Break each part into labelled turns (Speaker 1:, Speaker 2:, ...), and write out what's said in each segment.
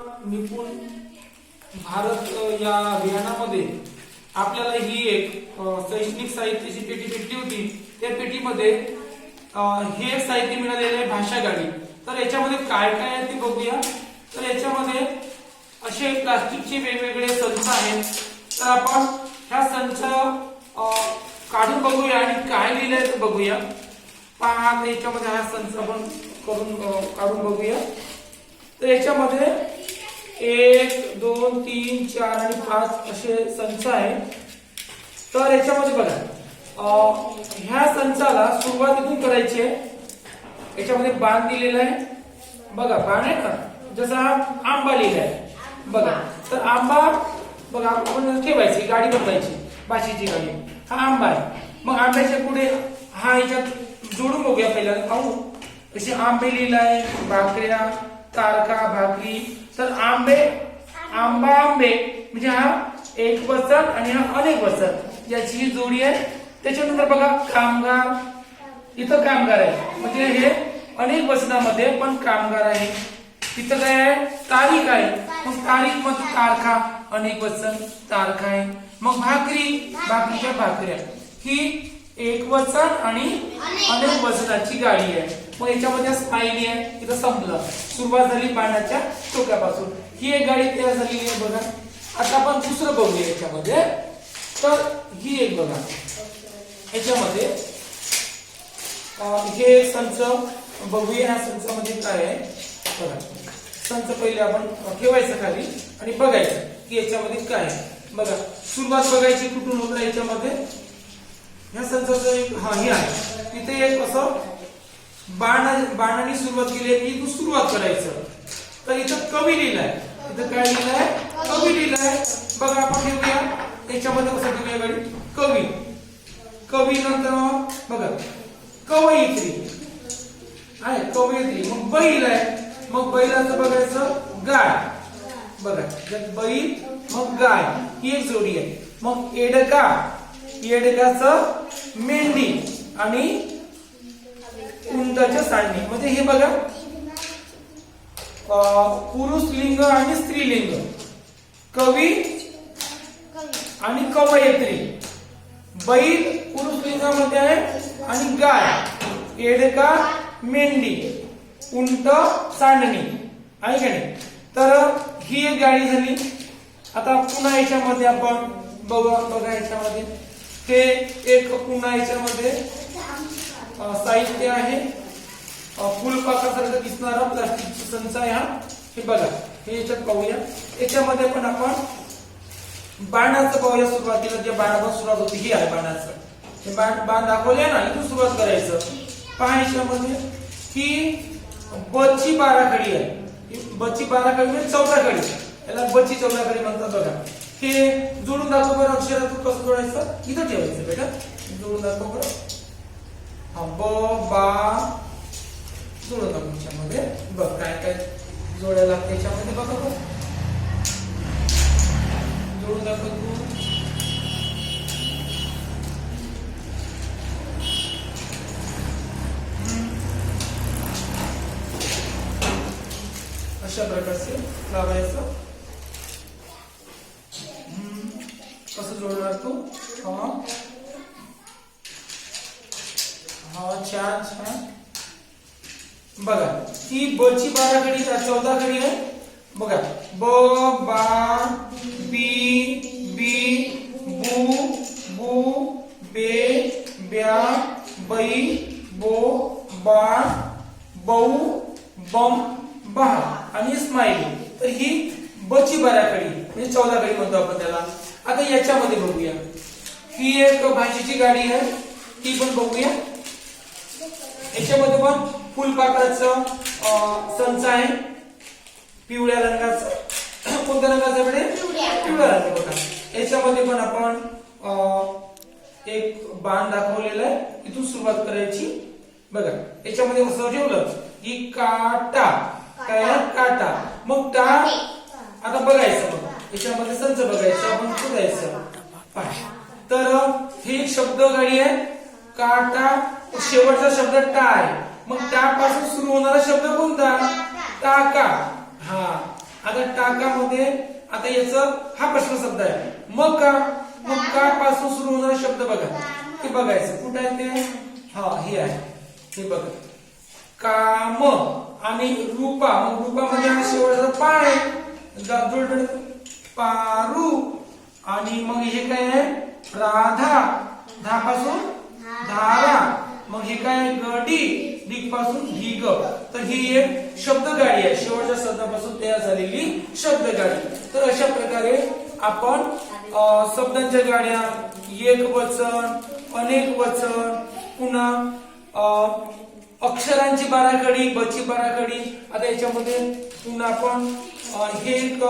Speaker 1: निपुण भारत या अभियानामध्ये आपल्याला ही एक शैक्षणिक साहित्याची पेटी भेटली होती. त्या पेटीमध्ये हे एक साहित्य मिळालेलं आहे भाषा गाडी. तर याच्यामध्ये काय काय आहे ते बघूया. तर याच्यामध्ये असे प्लास्टिकचे वेगवेगळे संच आहेत. तर आपण ह्या संच काढून बघूया आणि काय लिहिलंय ते बघूया. पहा याच्यामध्ये हा संच आपण करून काढून बघूया. तर याच्यामध्ये एक दोन तीन चार आणि पाच असे संच आहे तर याच्यामध्ये बघा ह्या संचाला सुरुवात इथून करायची आहे. याच्यामध्ये बाण दिलेला आहे. बघा बाण आहे ना? जसा आंबा लिहिला आहे. बघा तर आंबा बघा आपण ठेवायची गाडी बनवायची बाशीची गाडी. हा आंबा आहे. मग आंब्याच्या पुढे हा याच्यात जोडून बघूया पहिल्यांदा. पाहू. असे आंबे लिहिला आहे भाकऱ्या तारका भाकरी तर आंबे आंबा आंबे. म्हणजे हा एक वचन आणि हा अनेक वचन. याची ही जोडी आहे. त्याच्यानंतर बघा कामगार. इथं कामगार आहे. म्हणजे हे अनेक वचनामध्ये पण कामगार आहे. तिथं काय आहे? तारीख आहे. मग तारीख मग तारखा. अनेक वचन तारखा आहे. मग भाकरी भाकरीच्या भाकऱ्या. ही एक वचन आणि अनेक वचनाची गाडी आहे. मग याच्यामध्ये स्माइली आहे इथं संपलं. सुरुवात झाली बाणाच्या टोक्यापासून. ही एक गाडी तयार झालेली आहे बघा. आता आपण दुसरं बघूया याच्यामध्ये. तर ही एक बघा. याच्यामध्ये हे संच बघूया ह्या संचामध्ये काय आहे? बघा. संच पहिले आपण ठेवायचं खाली आणि बघायचं की याच्यामध्ये काय आहे. बघा. सुरुवात बघायची कुठून होतं याच्यामध्ये? ह्या संचाचं एक हा हे आहे. तिथे एक असं बाण बाणाने सुरुवात केली आहे की इथून सुरुवात करायचं. तर इथं कवी लिहिलाय. इथं काय लिहिलंय? कवी लिहिलाय. बघा आपण घेऊया. त्याच्यामध्ये कसं घेऊया गाडी कवी. कवी नंतर बघा. कवयित्री. आहे कवयित्री. मग बैल आहे. मग बैलाचं बघायचं गाय. बघा बैल मग गाय. ही एक जोडी आहे. मग एडका एडकाचं मेंढी आणि उंटाच्या सांडणी म्हणजे हे बघा. अं, पुरुष लिंग आणि स्त्रीलिंग कवी आणि कवयत्री. बैल पुरुष लिंगामध्ये आहे आणि गाय. एडका मेंढी. उंट सांडणी. आहे का नाही? तर ही एक गाडी झाली. आता पुन्हा याच्यामध्ये आपण बघा बघा याच्यामध्ये. हे एक पुन्हा याच्यामध्ये. साहित्य आहे. फुलपाकासारखं दिसणारा प्लास्टिकची संच आहे हा. हे बघा हे याच्यात पाहूया. याच्यामध्ये पण आपण बाणाचं पाहूया सुरुवातीला. जे बाणापासून सुरुवात होती ही आहे बाणाचं. हे बाण बाण दाखवले ना इथून सुरुवात करायचं. पहा याच्यामध्ये ही बची बाराखडी आहे. बची बाराखडी म्हणजे चौदाखडी याला बची चौदाखडी म्हणतात बघा. हे जोडून दाखव बरं अक्षरातून कसं जोडायचं? इथं ठेवायचं बेटा. जोडून दाखव बरं. ब. बा जोडून बघ काय काय जोडायला लागते याच्यामध्ये बघा बघ जोडून दाखव तू. अशा प्रकारचे लावायचं. कसं जोडणार तू? हा. हा चार छान. बघा ही बची बारा कडी चौदा कडी आहे. बघा ब बा बी बी बू बू बे ब्या बै बो बा बऊ बम बा आणि स्माईल. तर ही बची बाराखडी म्हणजे चौदा कडी म्हणतो आपण त्याला. आता याच्यामध्ये बघूया. ही एक भाषेची गाडी आहे ती पण बघूया. पण फुलपाखराचं अं, संच आहे. पिवळ्या रंगाचं. कोणत्या रंगाचं बेटे?
Speaker 2: पिवळ्या.
Speaker 1: रंग बघा. याच्यामध्ये पण आपण एक बाण दाखवलेला आहे. इथून सुरुवात करायची. बघा याच्यामध्ये कसं ठेवलं? की काटा. काय? काटा. मग टा? आता बघायचं बघ. याच्यामध्ये संच बघायचं. आपण शोधायचं. तर ही एक शब्द गाडी आहे. काटा. शेवटचा शब्द टा आहे. मग पासून सुरू होणारा शब्द कोणता? टाका. हा. आता टाकामध्ये आता याचं हा प्रश्न शब्द आहे. मका मका पासून सुरू होणारा शब्द बघा. ते बघायचं. कुठं आहे ते? हा हे आहे. हे बघा. काम. आणि रूपा. मग रूपामध्ये हा शेवटचा पा आहे. गा- जोड जोड. पारू. आणि मग हे काय आहे? राधा. धा पासून धारा. मग हे काय गडी. दिग. पासून ढिग तर ही एक शब्दगाडी आहे. शेवटच्या शब्दापासून तयार झालेली शब्दगाडी. तर अशा प्रकारे आपण शब्दांच्या गाड्या एक वचन अनेक वचन पुन्हा अक्षरांची बाराखडी बची बाराखडी. आता याच्यामध्ये पुन्हा आपण हे एक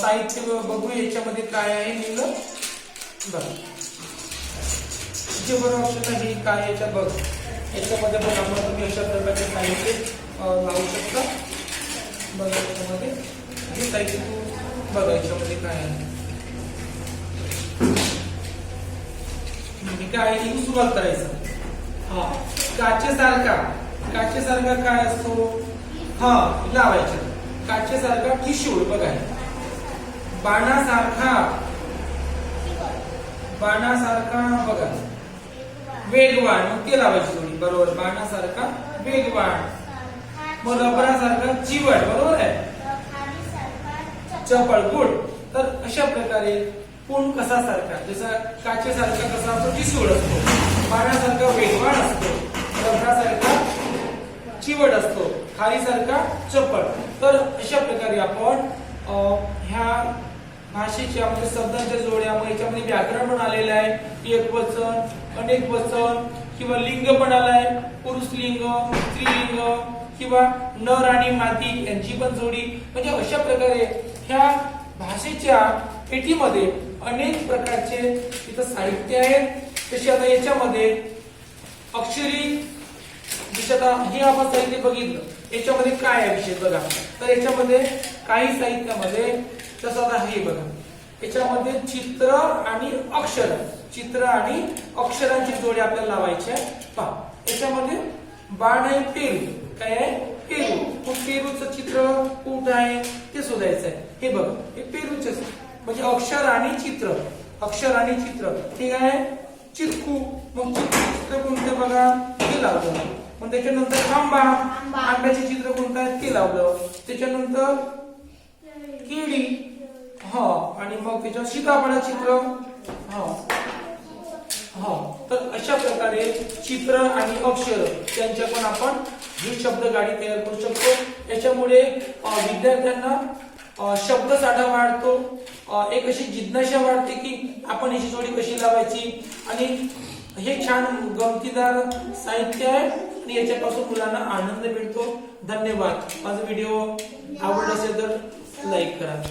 Speaker 1: साहित्य बघू. याच्यामध्ये काय आहे लिहिलं बघा. जे बरं ऑप्शन आहे काय आहे याच्यात बघ. याच्यामध्ये पण आपण तुम्ही अशा प्रकारचे साहित्य लावू शकता. बघा याच्यामध्ये. आणि साहित्य तू बघा याच्यामध्ये काय आहे. म्हणजे काय आहे? सुरुवात करायचं. हा. काचेसारखा. काचेसारखा काय असतो? हा लावायचं. काचेसारखा ठिसूळ बघा. बाणासारखा. बाणासारखा बघा. वेगवान मग ते लावायचं. बरोबर. बाणासारखा वेगवान. मग रबरासारखा चिवट बरोबर आहे? चपळ गुड तर अशा प्रकारे कोण कसा सारखा जसा काचेसारखा कसा असतो चिसूळ असतो. पाण्यासारखा वेगवान असतो. रबरासारखा चिवट असतो. खारीसारखा चपळ. तर अशा प्रकारे आपण अं, ह्या भाषेच्या म्हणजे शब्दांच्या जोड्या मग याच्यामध्ये म्हणजे व्याकरण पण आलेलं आहे. एक वचन अनेक वचन किंवा लिंग पण आलाय पुरुष लिंग स्त्रीलिंग किंवा नर आणि माती यांची पण जोडी. म्हणजे अशा प्रकारे ह्या भाषेच्या पेटीमध्ये अनेक प्रकारचे इथं साहित्य आहेत तसे आता याच्यामध्ये अक्षरी जसे आता हे आपण साहित्य बघितलं. याच्यामध्ये काय आहे विषय बघा. तर याच्यामध्ये काही साहित्यामध्ये तसं आता हे बघा. याच्यामध्ये चित्र आणि अक्षर. चित्र आणि अक्षरांची जोडी आपल्याला लावायची आहे. पहा याच्यामध्ये बाण आहे पेरू. काय आहे? पेरू. मग पेरूचं चित्र कुठं आहे? ते शोधायचं आहे. हे बघ हे पेरूचे म्हणजे अक्षर आणि चित्र. अक्षर आणि चित्र. ठीक आहे? चिरकू मग चित्र कोणते बघा? ते लावलं मग त्याच्यानंतर आंबा आंब्याचे चित्र कोणतं आहे? ते लावलं. त्याच्यानंतर केळी. हा. आणि मग त्याच्यावर सीताफळा चित्र. हा. हा. तर अशा प्रकारे चित्र आणि अक्षर त्यांच्या पण आपण ही शब्द गाडी तयार करू शकतो. याच्यामुळे विद्यार्थ्यांना शब्द साठा वाढतो. एक अशी जिज्ञासा वाढते की आपण याची जोडी कशी लावायची? आणि हे छान गमतीदार साहित्य आहे आणि याच्यापासून मुलांना आनंद मिळतो. धन्यवाद. माझा व्हिडिओ आवडला असेल तर लाईक करा.